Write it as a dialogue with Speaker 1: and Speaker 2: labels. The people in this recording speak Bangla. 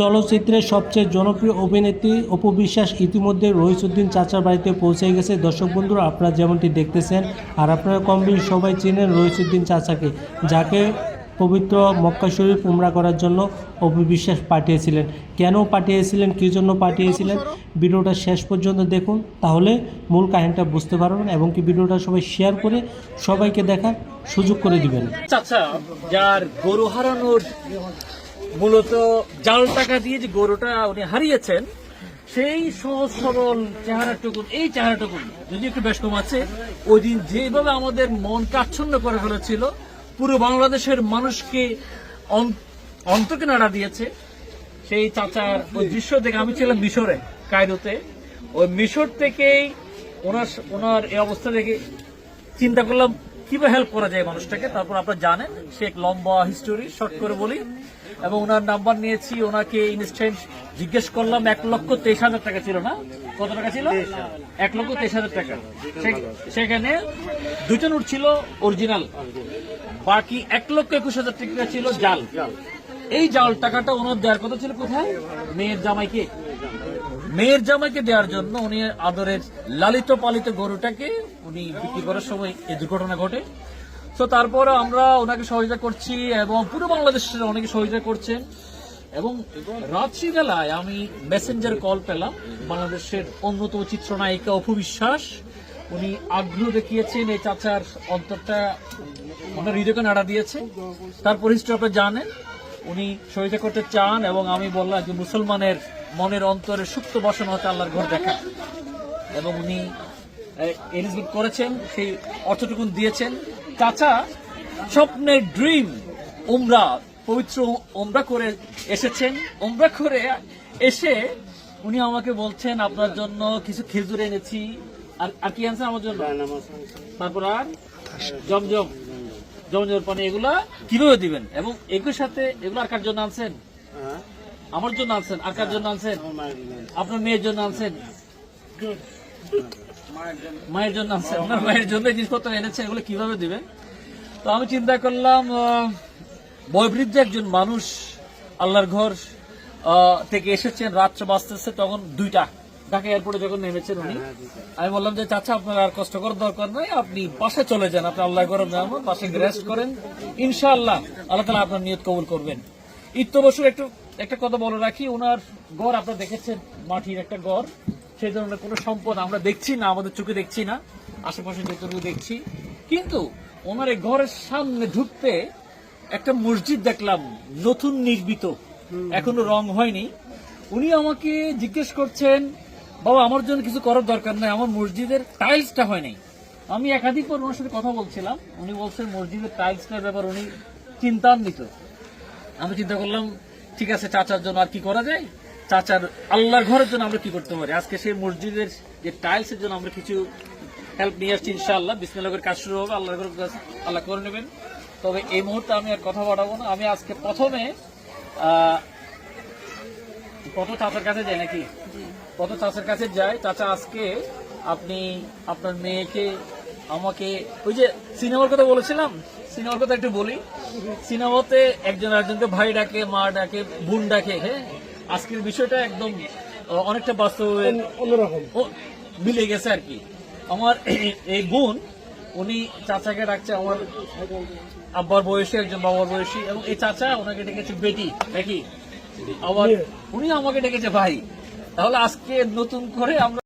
Speaker 1: চলচ্চিত্রের সবচেয়ে জনপ্রিয় অভিনেত্রী অপু বিশ্বাস ইতিমধ্যে রহিসুদ্দিন চাচার বাড়িতে পৌঁছে গেছে। দর্শক বন্ধুরা, আপনারা যেমনটি দেখতেছেন আর আপনারা কম বেশি সবাই চেনেন রহিসুদ্দিন চাচাকে, যাকে পবিত্র মক্কা শরীফ উমরা করার জন্য অপু বিশ্বাস পাঠিয়েছিলেন। কেন পাঠিয়েছিলেন, কী জন্য পাঠিয়েছিলেন, ভিডিওটা শেষ পর্যন্ত দেখুন। তাহলে মূল কাহিনীটা বুঝতে পারবেন এবং কি ভিডিওটা সবাই শেয়ার করে সবাইকে দেখার সুযোগ করে দিবেন।
Speaker 2: চাচা, যার গরু হারানোর মূলত জাল টাকা দিয়ে যে গরুটা উনি হারিয়েছেন, সেই সহজ সরল চেহারাটুকুন, এই চেহারাটুকুন যদি একটু বেশ কম আছে, ওই দিন যেভাবে আমাদের মন কাচ্ছন্ন করে ফেলেছিল, পুরো বাংলাদেশের মানুষকে অন- অন্তকে নাড়া দিয়েছে। সেই চাচার ওই দৃশ্য দেখে আমি ছিলাম মিশরে, কায়রোতে। ওই মিশর থেকেই ওনার ওনার এই অবস্থা দেখে চিন্তা করলাম কীভাবে হেল্প করা যায় মানুষটাকে? তারপর আপনারা জানেন সে এক লম্বা হিস্টোরি শর্ট করে বলি। এবং ওনার নাম্বার নিয়েছি ওনাকে ইনস্ট্যান্ট জিজ্ঞেস করলাম এক লক্ষ তেইশ হাজার টাকা ছিল না? কত টাকা ছিল? এক লক্ষ তেইশ হাজার টাকা। সেখানে দুইটা নোট ছিল অরিজিনাল বাকি এক লক্ষ একুশ হাজার টাকা ছিল জাল। এই জাল টাকাটা ওনার দেওয়ার কথা ছিল কোথায়? মেয়ের জামাইকে। মেয়ের জামাইকে দেওয়ার জন্য উনি আদরের লালিত পালিত গরুটাকে উনি বিক্রি করার সময় এই দুর্ঘটনা ঘটে। তো তারপরে আমরা ওনাকে সহযোগিতা করছি এবং পুরো বাংলাদেশের অনেকে সহযোগিতা করছেন। এবং রাত্রিবেলায় আমি মেসেঞ্জার কল পেলাম, বাংলাদেশের অন্যতম চিত্রনায়িকা অপু বিশ্বাস। উনি আগ্রহ দেখিয়েছেন এই চাচার অন্তরটা, ওনার হৃদয়কে নাড়া দিয়েছে। তারপর হিস্ট্রি জানেন, উনি সহিতা করতে চান এবং আমি বললাম যে মুসলমানের মনের অন্তরে সুপ্ত বসন হচ্ছে আল্লাহর ঘর দেখা। এবং উনি এলিজমেন্ট করেছেন সেই অর্থটুকু দিয়েছেন। চাচা স্বপ্নের ড্রিম উমরা পবিত্র উমরা করে এসেছেন। উমরা করে এসে উনি আমাকে বলছেন আপনার জন্য কিছু খেজুর এনেছি। আর আর কি আনছেন আমার জন্য? তারপর আর? জমজম। জমজমের পানি এগুলা কীভাবে দিবেন? এবং এগুলোর সাথে এগুলো আর কার জন্য আনছেন? আমার জন্য আনছেন? আর কার জন্য আনছেন? আপনার মেয়ের জন্য আনছেন? মায়ের জন্য আনছেন? ওনার মায়ের জন্য জিনিসপত্র এনেছে, এগুলো কীভাবে দিবেন? তো আমি চিন্তা করলাম বয়োবৃদ্ধ একজন মানুষ আল্লাহর ঘর থেকে এসেছেন, রাত্রে বাঁচতেছে, তখন দুইটা, ঢাকা এয়ারপোর্টে যখন নেমেছেন উনি, আমি বললাম যে, চাচা, আপনার আর কষ্ট করার দরকার নাই, আপনি পাশে চলে যান, আপনি আল্লাহ গরম নামো পাশে রেস্ট করেন, ইনশাআল্লাহ, আল্লাহ তালা আপনার নিয়ত কবুল করবেন। তো একটু একটা কথা বলে রাখি ওনার গড় আপনারা দেখেছেন মাটির একটা গড়। সেই ধরনের কোনো সম্পদ আমরা দেখছি না আমাদের চোখে দেখছি না আশেপাশে যতটুকু দেখছি। কিন্তু ওনার এই ঘরের সামনে ঢুকতে একটা মসজিদ দেখলাম নতুন নির্মিত। এখনও রং হয়নি। উনি আমাকে জিজ্ঞেস করছেন বাবা আমার জন্য কিছু করার দরকার নাই আমার মসজিদের টাইলসটা হয় নাই আমি একাধিকবার ওনার সাথে কথা বলছিলাম। উনি বলছেন মসজিদের টাইলসটার ব্যাপার উনি চিন্তান্বিত। আমি চিন্তা করলাম ঠিক আছে চাচার জন্য আর কি করা যায়? চাচার আল্লাহর ঘরের জন্য আমরা কি করতে পারি? আজকে সেই মসজিদের যে টাইলস এর জন্য আমরা কিছু হেল্প নিয়ে আসছি ইনশাআল্লাহ। বিসমিল্লাহের কাজ শুরু হবে আল্লাহর ঘরের কাজ আল্লাহ করে নেবেন। তবে এই মুহূর্তে আমি আর কথা বাড়াবো না। আমি আজকে প্রথমে কত চাচার কাছে যাই নাকি? কত চাচার কাছে যাই চাচা আজকে আপনি আপনার মেয়েকে আমাকে ওই যে সিনেমার কথা বলেছিলাম সিনেমার কথা একটু বলি। সিনেমাতে একজন একজনকে ভাই ডাকে মা ডাকে বোন ডাকে হ্যাঁ? আজকের বিষয়টা একদম অনেকটা বাস্তব
Speaker 3: অন্যরকম।
Speaker 2: মিলে গেছে আর কি। আমার এই- এই বোন উনি চাচাকে ডাকছে আমার আব্বার বয়সী একজন বাবার বয়সী এবং এই চাচা ওনাকে ডেকেছে বেটি নাকি? আবার উনি আমাকে ডেকেছে ভাই। তাহলে আজকে নতুন করে আমরা